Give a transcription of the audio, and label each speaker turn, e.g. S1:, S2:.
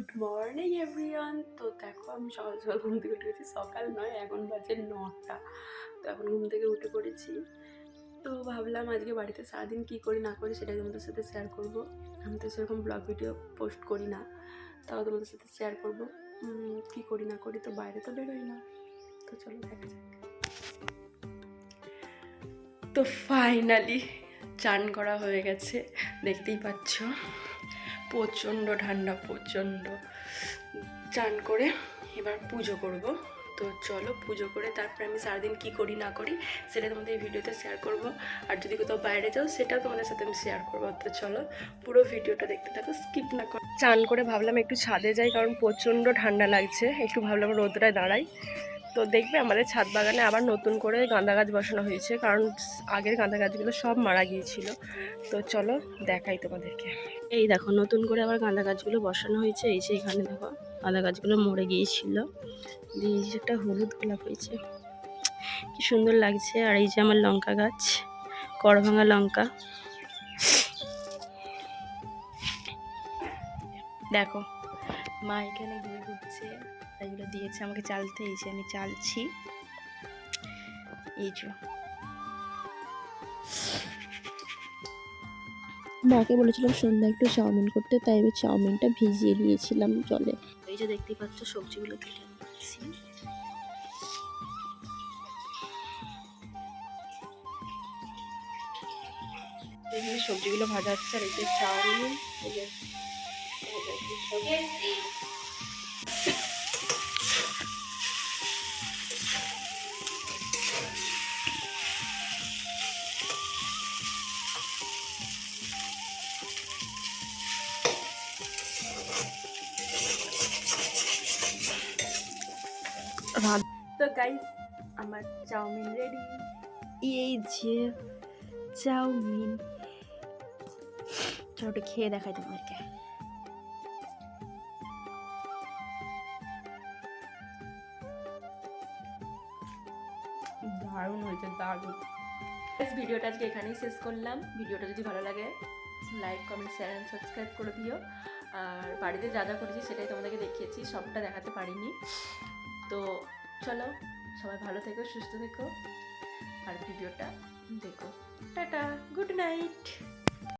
S1: Good morning everyone তো দেখো, আমি সকাল সকাল ঘুম থেকে উঠে গেছি। সকাল নয়, এখন বাজে নটা। তো এখন ঘুম থেকে উঠে পড়েছি। তো ভাবলাম আজকে বাড়িতে সারাদিন কী করি, না করি সেটা তোমাদের সাথে শেয়ার করব। আমি তো সেরকম ব্লগ ভিডিও পোস্ট করি না, তাও তোমাদের সাথে শেয়ার করব। কী করি, না করি তো বাইরে তো বেরোই না। তো চলো দেখা যাক। তো ফাইনালি চান করা হয়ে গেছে, দেখতেই পাচ্ছ। প্রচণ্ড ঠান্ডা, প্রচণ্ড। চান করে এবার পুজো করব। তো চলো পুজো করে তারপরে আমি সারাদিন কী করি, না করি, সেটা তোমাদের ভিডিওতে শেয়ার করব। আর যদি কোথাও বাইরে যাও, সেটাও তোমাদের সাথে আমি শেয়ার করব। তো চলো পুরো ভিডিওটা দেখতে থাকো স্কিপ না কর। চান করে ভাবলাম একটু ছাদে যাই, কারণ প্রচণ্ড ঠান্ডা লাগছে। একটু ভাবলাম রোদরায় দাঁড়াই। তো দেখবে আমাদের ছাদ বাগানে আবার নতুন করে গাঁদা গাছ বসানো হয়েছে, কারণ আগের গাঁদা গাছগুলো সব মারা গিয়েছিল। তো চলো দেখাই তোমাদেরকে। এই দেখো, নতুন করে আবার গাঁদা গাছগুলো বসানো হয়েছে, এই যে এখানে দেখো, গাঁদা গাছগুলো মরে গিয়েছিল। দিয়ে একটা হলুদ গোলাপ হয়েছে। কি সুন্দর লাগছে। আর এই যে আমার লঙ্কা গাছ, করভাঙা লঙ্কা। দেখো, মা এখানে ঘুরে ঘুরছে এগুলো দিয়েছে আমাকে চালতে, এই যে আমি চালছি। এই যে।
S2: মাকে বলেছিলাম সন্ধ্যা একটু চাউমিন করতে, তাই আমি চাউমিনটা ভিজিয়ে দিয়েছিলাম জলে।
S1: এই যে দেখতে পাচ্ছ, সবজিগুলো কেটে সবজিগুলো ভাজা হচ্ছে, আর এই যে চাউমিন, এই যে রাত তো গাইস আমার চাউমিন রেডি
S2: এই যে চাউমিন। চলো একটু খেয়ে দেখাই তোমাদেরকে।
S1: দারুণ হয়েছে দারুণ। ভিডিওটা আজকে এখানেই শেষ করলাম। ভিডিওটা যদি ভালো লাগে like comment share and subscribe করে দিও। আর বাড়িতে যা যা করেছি সেটাই তোমাদেরকে দেখিয়েছি সবটা দেখাতে পারিনি। তো চলো সবাই ভালো থেকো সুস্থ থেকো। আর ভিডিওটা দেখো। Tata good night.